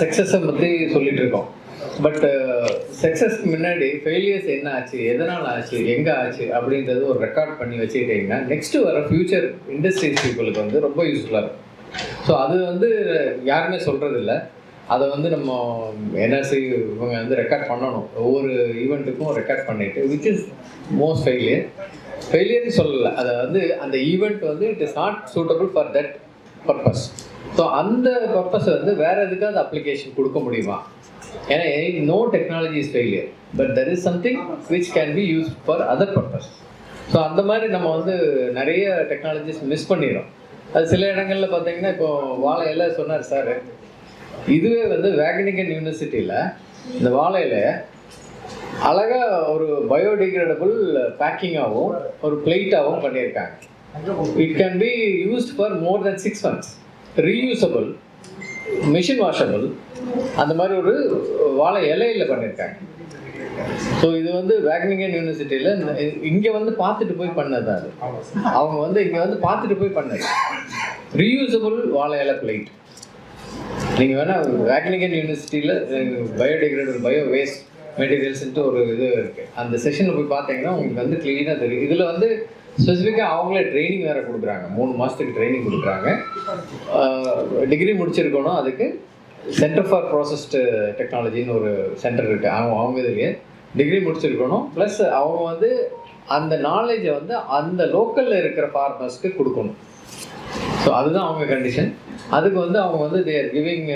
சக்ஸஸை பற்றி சொல்லிட்டு இருக்கோம் பட் சக்ஸஸ்க்கு uh, முன்னாடி ஃபெயிலியர்ஸ் என்ன ஆச்சு? எதனால் ஆச்சு? எங்கே ஆச்சு? அப்படின்றது ஒரு ரெக்கார்ட் பண்ணி வச்சுக்கிட்டிங்கன்னா நெக்ஸ்ட் வர ஃபியூச்சர் இண்டஸ்ட்ரீஸ் பீப்புளுக்கு வந்து ரொம்ப யூஸ்ஃபுல்லாக இருக்கும். ஸோ அது வந்து யாருமே சொல்கிறதில்ல அதை வந்து நம்ம என்ஆர்சி இவங்க வந்து ரெக்கார்ட் பண்ணணும். ஒவ்வொரு ஈவெண்ட்டுக்கும் ரெக்கார்ட் பண்ணிட்டு விச் இஸ் மோஸ்ட் ஃபெயிலியர் ஃபெயிலியர்னு சொல்லலை. அதை வந்து அந்த ஈவெண்ட் வந்து it is not suitable for that purpose so அந்த பர்பஸ் வந்து வேற எதுக்காவது அப்ளிகேஷன் கொடுக்க முடியுமா? ஏன்னா no technology is failure but there is something which can be use for other purpose so அந்த மாதிரி நம்ம வந்து நிறைய டெக்னாலஜிஸ் மிஸ் பண்ணிடுறோம். அது சில இடங்களில் பார்த்தீங்கன்னா இப்போ வாழை இலை சொன்னார் சார். இதுவே வந்து வேகனிகன் யூனிவர்சிட்டியில் இந்த வாழை இலையை ஒரு பயோடிக்ரேடபுள் பேக்கிங்காகவும் ஒரு பிளேட்டாகவும் பண்ணியிருக்காங்க. It can be used for more than six months reusable machine washable அந்த மாதிரி ஒரு வாழை இலையில் பண்ணியிருக்காங்க ஸோ இது வந்து வேக்னிங்கன் யூனிவர்சிட்டியில் இங்கே வந்து பார்த்துட்டு போய் பண்ணது அது. அவங்க வந்து இங்கே வந்து பார்த்துட்டு போய் பண்ணது. ரீயூசபிள் வாழை இலை பிளேட் நீங்கள் வேணால் வேக்னிகன் யூனிவர்சிட்டியில் பயோடிகிரேடபிள் பயோ வேஸ்ட் மெட்டீரியல்ஸ்ன்ட்டு ஒரு இது இருக்குது அந்த செஷனில் போய் பார்த்தீங்கன்னா உங்களுக்கு வந்து க்ளீனாக தெரியும். இதில் வந்து ஸ்பெசிஃபிக்காக அவங்களே ட்ரைனிங் வேறு கொடுக்குறாங்க. மூணு மாதத்துக்கு ட்ரைனிங் கொடுக்குறாங்க. டிகிரி முடிச்சிருக்கணும் அதுக்கு சென்டர் ஃபார் ப்ராசஸ்டு டெக்னாலஜின்னு ஒரு சென்டர் இருக்குது அவங்க அவங்க இதுலேயே டிகிரி முடிச்சிருக்கணும். ப்ளஸ் அவங்க வந்து அந்த நாலேஜை வந்து அந்த லோக்கலில் இருக்கிற ஃபார்மர்ஸ்க்கு கொடுக்கணும். ஸோ அதுதான் அவங்க கண்டிஷன் அதுக்கு வந்து அவங்க வந்து they're giving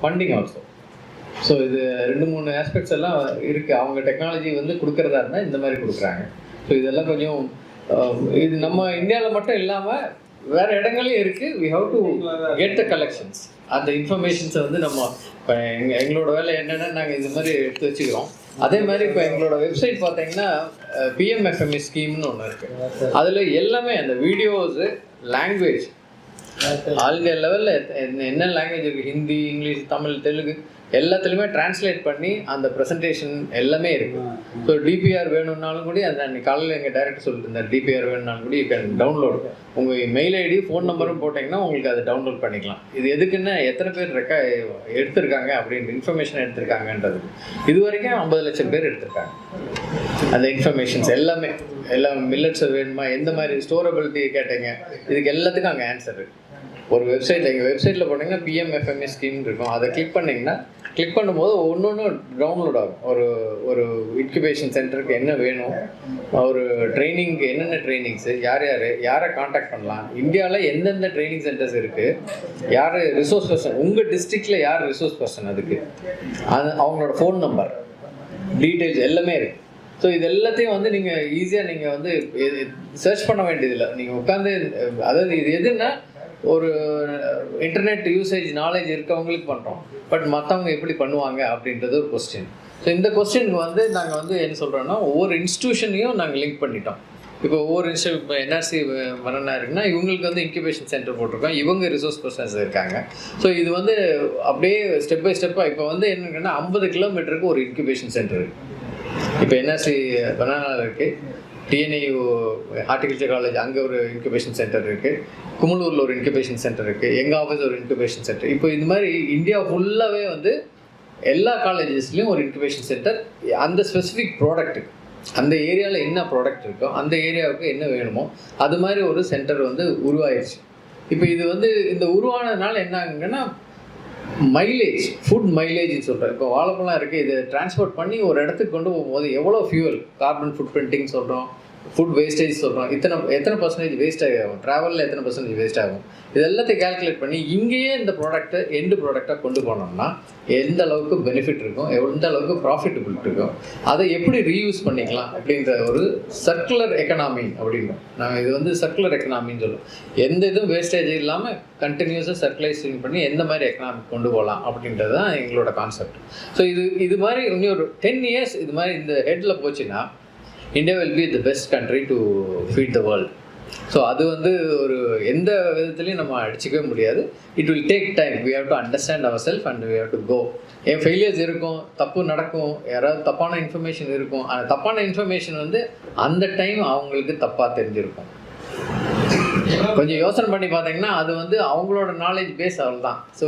funding also so இது ரெண்டு மூணு ஆஸ்பெக்ட்ஸ் எல்லாம் இருக்குது அவங்க டெக்னாலஜி வந்து கொடுக்குறதா இருந்தால் இந்த மாதிரி கொடுக்குறாங்க. ஸோ இதெல்லாம் கொஞ்சம் இது நம்ம இந்தியாவில் மட்டும் இல்லாமல் வேறு இடங்களையும் இருக்குது we have to get the collections அந்த இன்ஃபர்மேஷன்ஸை வந்து நம்ம இப்போ எங்க எங்களோட வேலை என்னென்னா நாங்கள் இந்த மாதிரி எடுத்து வச்சுக்கிறோம். அதே மாதிரி இப்போ எங்களோட வெப்சைட் பார்த்தீங்கன்னா பிஎம்எஃப்எம்இ ஸ்கீம்னு ஒன்று இருக்குது அதில் எல்லாமே அந்த வீடியோஸு லாங்குவேஜ் ஆல் இந்தியா லெவலில் என்ன லாங்குவேஜ் இருக்குது ஹிந்தி இங்கிலீஷ் தமிழ் தெலுங்கு. எல்லாத்துலேயுமே டிரான்ஸ்லேட் பண்ணி அந்த ப்ரெசன்டேஷன் எல்லாமே இருக்கு. ஸோ டிபிஆர் வேணும்னாலும் கூட அந்த அன்னைக்கு காலையில் எங்கள் டேரக்டர் சொல்லிட்டு இருந்தார் டிபிஆர் வேணும்னாலும் கூட யூ கேன் டவுன்லோட் உங்கள் மெயில் ஐடி ஃபோன் நம்பரும் போட்டிங்கன்னா உங்களுக்கு அதை டவுன்லோட் பண்ணிக்கலாம். இது எதுக்குன்னா எத்தனை பேர் ரெக்கா எடுத்திருக்காங்க அப்படின்ற இன்ஃபர்மேஷன் எடுத்திருக்காங்கன்றது. இது வரைக்கும் ஐம்பது லட்சம் பேர் எடுத்திருக்காங்க. அந்த இன்ஃபர்மேஷன்ஸ் எல்லாமே. எல்லா மில்லட்ஸ் வேணுமா எந்த மாதிரி ஸ்டோரபிலிட்டி கேட்டீங்க இதுக்கு எல்லாத்துக்கும் அங்கே ஆன்சர் இருக்கு ஒரு வெப்சைட் எங்கள் வெப்சைட்டில் போனீங்கன்னா பிஎம்எஃப்எம்ஏ ஸ்கீம் இருக்கும். அதை கிளிக் பண்ணிங்கன்னா கிளிக் பண்ணும்போது ஒன்று ஒன்று டவுன்லோட் ஆகும். ஒரு ஒரு இன்குபேஷன் சென்டருக்கு என்ன வேணும்? ஒரு ட்ரைனிங்க்கு என்னென்ன ட்ரைனிங்ஸு யார் யார் யாரை காண்டாக்ட் பண்ணலாம்? இந்தியாவில் எந்தெந்த ட்ரைனிங் சென்டர்ஸ் இருக்குது யார் ரிசோர்ஸ் பர்சன் உங்கள் டிஸ்ட்ரிக்டில் யார் ரிசோர்ஸ் பர்சன் அதுக்கு? அது அவங்களோட ஃபோன் நம்பர் டீட்டெயில்ஸ் எல்லாமே இருக்குது ஸோ இது எல்லாத்தையும் வந்து நீங்கள் ஈஸியாக நீங்கள் வந்து சர்ச் பண்ண வேண்டியதில்லை. நீங்கள் உட்காந்து அதாவது இது எதுன்னா ஒரு இன்டர்நெட் யூசேஜ் நாலேஜ் இருக்கவங்களுக்கு பண்ணுறோம் பட் மற்றவங்க எப்படி பண்ணுவாங்க அப்படின்றது ஒரு கொஸ்டின் ஸோ இந்த கொஸ்டினுக்கு வந்து நாங்கள் வந்து என்ன சொல்கிறோன்னா ஒவ்வொரு இன்ஸ்டியூஷனையும் நாங்கள் லிங்க் பண்ணிட்டோம். இப்போ ஒவ்வொரு இன்ஸ்டியூ இப்போ என்ஆர்சி வரனா இருக்குன்னா இவங்களுக்கு வந்து இன்குபேஷன் சென்டர் போட்டிருக்கோம். இவங்க ரிசோர்ஸ் பர்சன்ஸ் இருக்காங்க. ஸோ இது வந்து அப்படியே ஸ்டெப் பை ஸ்டெப்பாக இப்போ வந்து என்னங்கன்னா ஐம்பது கிலோமீட்டருக்கு ஒரு இன்குபேஷன் சென்டர் இருக்குது இப்போ என்ஆர்சி பனானாவில் இருக்குது டிஎன்ஐயு ஹார்டிகல்ச்சர் காலேஜ் அங்கே ஒரு இன்குபேஷன் சென்டர் இருக்குது குமலூரில் ஒரு இன்குபேஷன் சென்டர் இருக்குது எங்கள் ஆஃபீஸ் ஒரு இன்குபேஷன் சென்டர் இப்போ இந்த மாதிரி இந்தியா ஃபுல்லாகவே வந்து எல்லா காலேஜஸ்லேயும் ஒரு இன்குபேஷன் சென்டர் அந்த ஸ்பெசிஃபிக் ப்ராடக்ட்டுக்கு அந்த ஏரியாவில் என்ன ப்ராடக்ட் இருக்கோ அந்த ஏரியாவுக்கு என்ன வேணுமோ அது மாதிரி ஒரு சென்டர் வந்து உருவாயிடுச்சு இப்போ இது வந்து இந்த உருவானதுனால என்ன ஆகுங்கன்னா மைலேஜ் ஃபுட் மைலேஜ்னு சொல்கிறேன் இப்போ வாழைப்பழம் இருக்குது இதை டிரான்ஸ்போர்ட் பண்ணி ஒரு இடத்துக்கு கொண்டு போகும்போது எவ்வளோ ஃபியூவல் கார்பன் ஃபுட் பிரிண்டிங் சொல்கிறோம் ஃபுட் வேஸ்டேஜ் சொல்கிறோம் இத்தனை எத்தனை பர்சன்டேஜ் வேஸ்ட் ஆகும்? ட்ராவலில் எத்தனை பர்சன்டேஜ் வேஸ்ட் ஆகும்? இது எல்லாத்தையும் கால்குலேட் பண்ணி இங்கேயே இந்த ப்ராடக்ட்டை எண்டு ப்ராடக்டாக கொண்டு போனோம்னா எந்த அளவுக்கு பெனிஃபிட் இருக்கும்? எந்த அளவுக்கு ப்ராஃபிட்டபிள் இருக்கும்? அதை எப்படி ரீயூஸ் பண்ணிக்கலாம் அப்படின்ற ஒரு சர்க்குலர் எக்கனாமி அப்படின்றோம் நாங்கள் இது வந்து சர்க்குலர் எக்கனாமின்னு சொல்லுவோம் எந்த இதுவும் வேஸ்டேஜ் இல்லாமல் கண்டினியூஸாக சர்க்குலைசிங் பண்ணி எந்த மாதிரி எக்கனாமி கொண்டு போகலாம் அப்படின்றது தான் எங்களோட கான்செப்ட் ஸோ இது இது மாதிரி இன்னும் ஒரு டென் இயர்ஸ் இது மாதிரி இந்த ஹெட்டில் போச்சுன்னா India will be the best country to feed the world so அது வந்து ஒரு எந்த விதத்துலையும் நம்ம அடிச்சிக்கவே முடியாது. It will take time we have to understand our self and we have to go in failures இருக்கும் தப்பு நடக்கும் யாராவது தப்பான இன்ஃபர்மேஷன் இருக்கும். அந்த தப்பான இன்ஃபர்மேஷன் வந்து அந்த டைம் அவங்களுக்கு தப்பாக தெரிஞ்சிருக்கும். கொஞ்சம் யோசனை பண்ணி பார்த்தீங்கன்னா அது வந்து அவங்களோட நாலேஜ் பேஸ் அவள் தான் ஸோ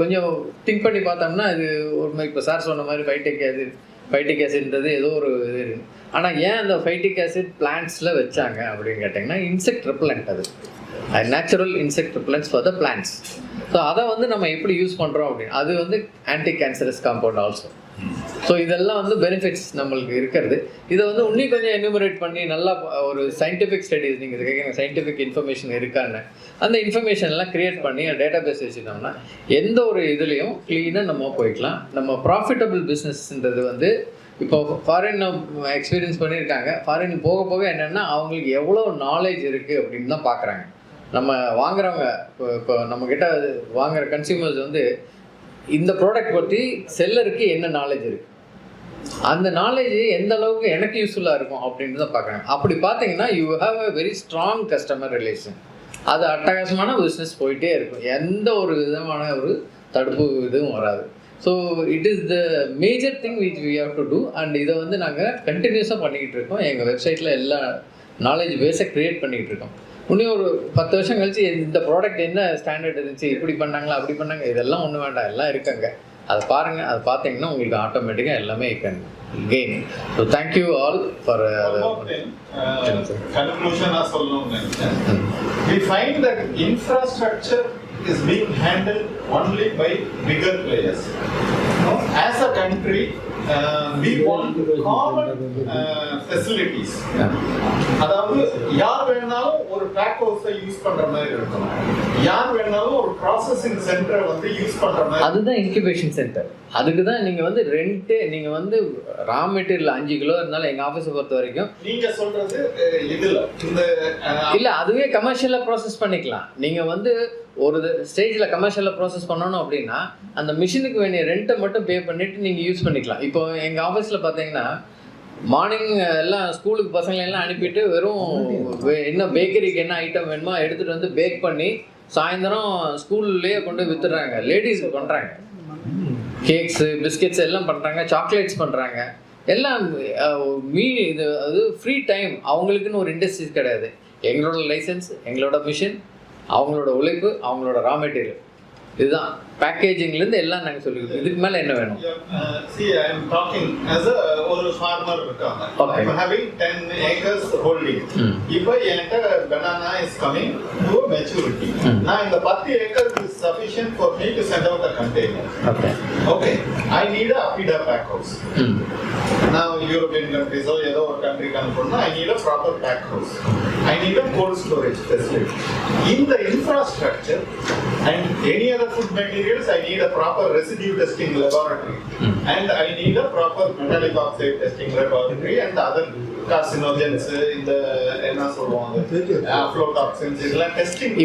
கொஞ்சம் திங்க் பண்ணி பார்த்தோம்னா இது ஒரு மாதிரி இப்போ சார் சொன்ன மாதிரி ஃபைட்டிக் ஆசிட் ஃபைட்டிக் ஆசிட்ன்றது ஏதோ ஒரு இது. ஆனால் ஏன் அந்த ஃபைட்டிக் ஆசிட் பிளான்ட்ஸில் வச்சாங்க அப்படின்னு கேட்டிங்கன்னா இன்செக்ட் ரெப்பலண்ட் அது. Natural insect repellents for the plants so அதை வந்து நம்ம எப்படி யூஸ் பண்ணுறோம் அப்படின்னு அது வந்து anti cancerous compound also so இதெல்லாம் வந்து பெனிஃபிட்ஸ் நம்மளுக்கு இருக்கிறது. இதை வந்து இன்னும் கொஞ்சம் எனுமரேட் பண்ணி நல்லா ஒரு சயின்டிஃபிக் ஸ்டடீஸ் நீங்கள் கேட்குற சயின்டிஃபிக் இன்ஃபர்மேஷன் இருக்கான்னு அந்த இன்ஃபர்மேஷன்லாம் கிரியேட் பண்ணி டேட்டா பேஸ் வச்சுட்டோம்னா எந்த ஒரு இதுலேயும் க்ளீனாக நம்ம போய்க்கலாம். நம்ம ப்ராஃபிட்டபிள் பிஸ்னஸ்ன்றது வந்து இப்போ ஃபாரின் எக்ஸ்பீரியன்ஸ் பண்ணியிருக்காங்க. ஃபாரின் போக போக என்னென்னா அவங்களுக்கு எவ்வளோ நாலேஜ் இருக்குது அப்படின்னு தான் பார்க்குறாங்க நம்ம வாங்குறவங்க இப்போ இப்போ நம்மக்கிட்ட வாங்குற கன்சியூமர்ஸ் வந்து இந்த ப்ராடக்ட் பற்றி செல்லருக்கு என்ன நாலேஜ் இருக்குது அந்த நாலேஜ் எந்த அளவுக்கு எனக்கு யூஸ்ஃபுல்லாக இருக்கும் அப்படின்னு தான் பார்க்குறாங்க அப்படி பார்த்தீங்கன்னா you have a very strong customer relation அது அட்டகாசமான பிஸ்னஸ் போயிட்டே இருக்கும். எந்த ஒரு விதமான ஒரு தடுப்பு இதுவும் வராது. So it is the major thing which we have to do and இதை வந்து நாங்கள் கண்டினியூஸாக பண்ணிக்கிட்டு இருக்கோம். எங்கள் வெப்சைட்டில் எல்லா நாலேஜ் பேஸை க்ரியேட் பண்ணிக்கிட்டு இருக்கோம். இன்னும் ஒரு பத்து வருஷம் கழிச்சு இந்த ப்ராடக்ட் என்ன ஸ்டாண்டர்ட் இருந்துச்சு இப்படி பண்ணாங்களா அப்படி பண்ணாங்க இதெல்லாம் ஒன்றும் வேண்டாம். எல்லாம் இருக்காங்க அதை பாருங்கள் அதை பார்த்தீங்கன்னா உங்களுக்கு ஆட்டோமேட்டிக்காக எல்லாமே can gain so thank you all for கன்க்ளூஷனா சொல்லணும்னு நினைச்சேன். Is being handled only by bigger players. No? as a country uh, we want common uh, facilities. அதாவது யார் வேணாலும் ஒரு பேக் ஹவுஸை யூஸ் பண்ற மாதிரி இருக்கணும். யார் வேணாலும் ஒரு ப்ராசஸிங் சென்டரை வந்து யூஸ் பண்ற மாதிரி அதுதான் இன்குபேஷன் சென்டர் அதுக்கு தான் நீங்கள் வந்து ரெண்ட்டு நீங்கள் வந்து ரா மெட்டீரியல் அஞ்சு கிலோ இருந்தாலும் எங்கள் ஆஃபீஸை பொறுத்த வரைக்கும் நீங்க சொல்றது இதுல. இந்த இல்லை அதுவே கமர்ஷியலாக ப்ராசஸ் பண்ணிக்கலாம். நீங்கள் வந்து ஒரு ஸ்டேஜில் கமர்ஷியலில் ப்ராசஸ் பண்ணணும் அப்படின்னா அந்த மிஷினுக்கு வேண்டிய ரெண்ட்டை மட்டும் பே பண்ணிவிட்டு நீங்கள் யூஸ் பண்ணிக்கலாம். இப்போ எங்கள் ஆஃபீஸில் பார்த்தீங்கன்னா மார்னிங் எல்லாம் ஸ்கூலுக்கு பசங்களை எல்லாம் அனுப்பிட்டு வெறும் என்ன பேக்கரிக்கு என்ன ஐட்டம் வேணுமோ எடுத்துகிட்டு வந்து பேக் பண்ணி சாயந்தரம் ஸ்கூல்லேயே கொண்டு போய் வித்துடுறாங்க. லேடிஸுக்கு பண்ணுறாங்க கேக்ஸு பிஸ்கெட்ஸ் எல்லாம் பண்ணுறாங்க சாக்லேட்ஸ் பண்ணுறாங்க எல்லாம் மீ இது அது ஃப்ரீ டைம் அவங்களுக்குன்னு ஒரு இண்டஸ்ட்ரீஸ் கிடையாது. எங்களோட லைசன்ஸ் எங்களோட மிஷின் அவங்களோட உழைப்பு அவங்களோட ரா மெட்டீரியல் இதுதான் பேக்கேஜிங்லேருந்து எல்லாம் நாங்கள் சொல்லிக்கிறோம் இதுக்கு மேலே என்ன வேணும் Uh, see, I am talking as a ஒரு farmer இருக்காங்க. I'm having 10 acres holding. Hmm. இப்போ என்கிட்ட is coming to maturity. Hmm. நான் இந்த 10 acres is sufficient for me to send out a container. Okay I need a Apida pack house. ம் நான் European கண்ட்ரிஸோ ஏதோ ஒரு கண்ட்ரிக்கு அனுப்பணும்னா I need a proper pack house I need a cold storage facility இந்த infrastructure and any other food materials I need a proper residue testing laboratory Hmm. And I need a proper metallic oxide testing laboratory and other carcinogens இந்த என்ன சொல்லுவாங்க aflatoxins இதெல்லாம் testing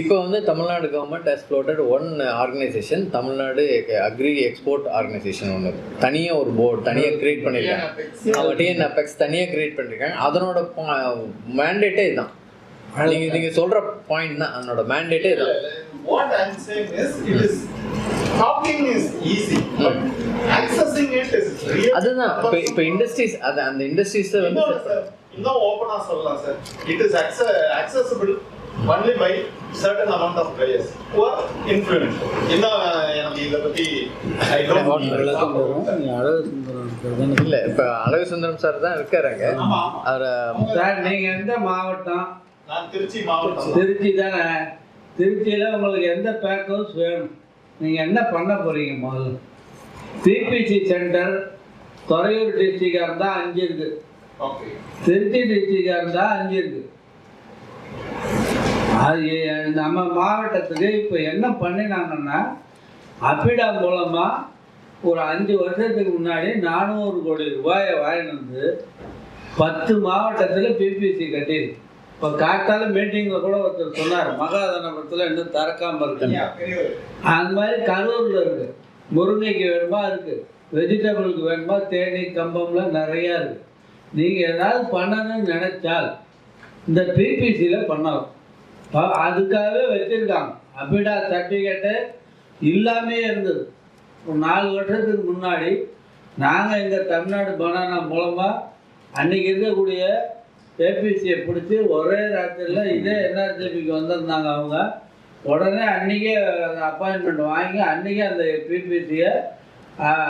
இப்போ வந்து Tamil Nadu government has floated one organisation Tamil Nadu agri export organisation ஒன்று தனியாக ஒரு board தனியாக கிரியேட் பண்ணியிருக்காங்க அவன் டிஎன் அபெக்ஸ் தனியாக கிரியேட் பண்ணியிருக்காங்க அதனோட மேண்டேட்டே இதுதான். நீங்கள் நீங்கள் சொல்கிற பாயிண்ட் தான் அதனோட மேண்டேட்டே இதுதான். What I'm saying is, it is talking is easy, but accessing it is really. அதுதான். இப்போ இப்போ இண்டஸ்ட்ரீஸ் அது அந்த இண்டஸ்ட்ரீஸை வந்து சார் இன்னும் ஓப்பனா சொல்லலாம் sir it is accessible only by certain amount of players who are influential. இன்னும் எனக்கு இதை பத்தி இல்லை இப்போ அழகு சுந்தரம் சார் தான் இருக்காருங்க. அவரை சார் நீங்க எந்த மாவட்டம்? நான் திருச்சி மாவட்டம் திருச்சி தானே? திருச்சியில உங்களுக்கு எந்த பேக் ஹவுஸ் வேணும்? நீங்க என்ன பண்ண போறீங்க முதல்ல? பிபிசி சென்டர் துறையூர் டிஸ்ட்ரிக்டாக இருந்தால் அஞ்சு இருக்கு. ஓகே திருச்சி டிஸ்ட்ரிக்டாக இருந்தால் அஞ்சு இருக்கு. அது நம்ம மாவட்டத்துக்கு இப்போ என்ன பண்ணினாங்கன்னா அபிடா மூலமாக ஒரு அஞ்சு வருஷத்துக்கு முன்னாடி நானூறு கோடி ரூபாயை வாங்கிட்டு வந்து பத்து மாவட்டத்தில் பிபிசி கட்டியிருக்கு. இப்போ காத்தால மீட்டிங்கில் கூட ஒருத்தர் சொன்னார் மகாதனபுரத்தில் இன்னும் திறக்காம இருக்கு அந்த மாதிரி கரூரில் இருக்கு. முருங்கைக்கு வேணுமா இருக்கு? வெஜிடபிளுக்கு வேணுமா? தேனி கம்பம்லாம் நிறையா இருக்கு. நீங்கள் ஏதாவது பண்ணணும்னு நினைச்சால் இந்த பிபிசியில் பண்ணலாம். அதுக்காகவே வச்சுருக்காங்க. அபிடா சர்டிஃபிகேட்டு இல்லாமே இருந்தது. ஒரு நாலு வருஷத்துக்கு முன்னாடி நாங்கள் எங்கள் தமிழ்நாடு பனானா மூலமாக அன்னைக்கு இருக்கக்கூடிய ஏபிசியை பிடிச்சி ஒரே ராத்திரியில் இதே என்ஆர்ஜிபிக்கு வந்திருந்தாங்க அவங்க. உடனே அன்றைக்கே அப்பாயின்மெண்ட் வாங்கி அன்றைக்கே அந்த பிபிசியை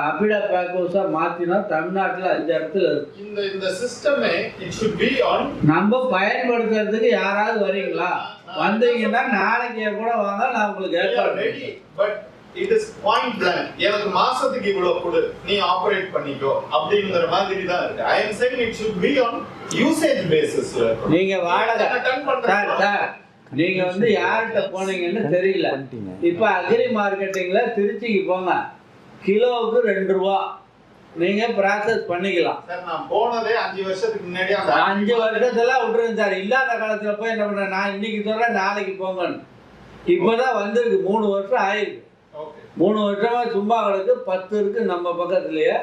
அபிடா பேக் ஹவுஸாக மாற்றினா தமிழ்நாட்டில் அஞ்சு இடத்துல. இருக்கு இந்த இந்த சிஸ்டமே இட் should be on. நம்ம பயன்படுத்துறதுக்கு யாராவது வரீங்களா வந்தீங்கன்னா நாளைக்கு கூட வாங்க நான் உங்களுக்கு ஏற்பாடு but it is point blank எனக்கு மாசத்துக்கு இவ்வளவு கொடு. நீ ஆபரேட் பண்ணிக்கோ. அப்படிங்கிற மாதிரி தான் இருக்கு. I am saying it should be on usage பேசிஸ்ல நீங்கள் வாடகை. பண்றேன் சார் நீங்க வந்து யார்கிட்ட போனீங்கன்னு தெரியல. இப்ப அக்ரி மார்க்கெட்டிங்ல திருச்சிக்கு போங்க. கிலோவுக்கு ரெண்டு ரூபா. நீங்க ப்ராசஸ் பண்ணிக்கலாம். சார் நான் போனதே அஞ்சு வருஷத்துக்கு முன்னாடி அந்த அஞ்சு வருஷத்துல விட்டுருங்க சார். இல்லாத காலத்துல போய் என்ன பண்றேன் நான் இன்னைக்கு சொல்றேன் நாளைக்கு போங்கன்னு. இப்போதான் வந்திருக்கு. மூணு வருஷம் ஆயிருக்கு. மூணு வருஷமா சும்மா கிடக்கு பத்து இருக்கு நம்ம பக்கத்துலயே.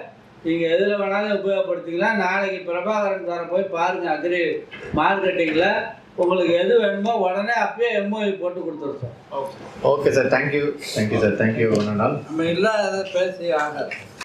நீங்க எதுல வேணாலும் உபயோகப்படுத்திக்கலாம். நாளைக்கு பிரபாகரன் சாரை போய் பாருங்க அக்ரி மார்க்கெட்டிங்ல. உங்களுக்கு எது வேணுமோ உடனே அப்பயே எம்ஓஐ போட்டு கொடுத்துரு sir. Okay okay sir thank you thank you sir thank you ஒன்று நாள். நம்ம இல்லாத பேசி ஆகாது.